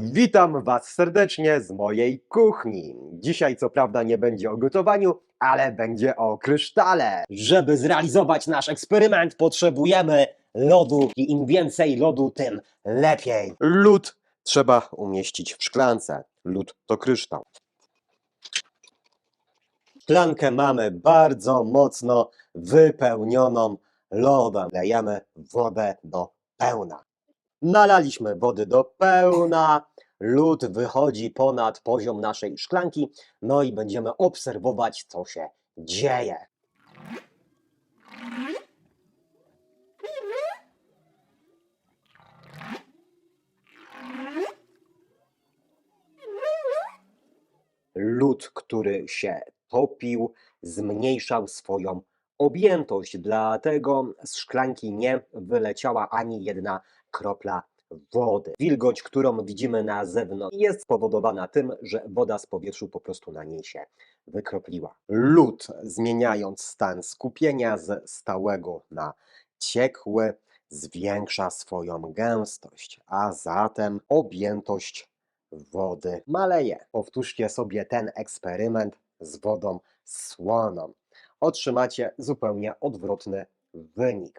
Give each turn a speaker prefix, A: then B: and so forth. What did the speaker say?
A: Witam Was serdecznie z mojej kuchni. Dzisiaj co prawda nie będzie o gotowaniu, ale będzie o krysztale. Żeby zrealizować nasz eksperyment potrzebujemy lodu i im więcej lodu tym lepiej. Lód trzeba umieścić w szklance. Lód to kryształ. Szklankę mamy bardzo mocno wypełnioną lodem. Lejemy wodę do pełna. Nalaliśmy wody do pełna, lód wychodzi ponad poziom naszej szklanki, no i będziemy obserwować, co się dzieje. Lód, który się topił, zmniejszał swoją objętość, dlatego z szklanki nie wyleciała ani jedna kropla wody. Wilgoć, którą widzimy na zewnątrz, jest spowodowana tym, że woda z powietrzu po prostu na niej się wykropliła. Lód, zmieniając stan skupienia z stałego na ciekły, zwiększa swoją gęstość, a zatem objętość wody maleje. Powtórzcie sobie ten eksperyment z wodą słoną. Otrzymacie zupełnie odwrotny wynik.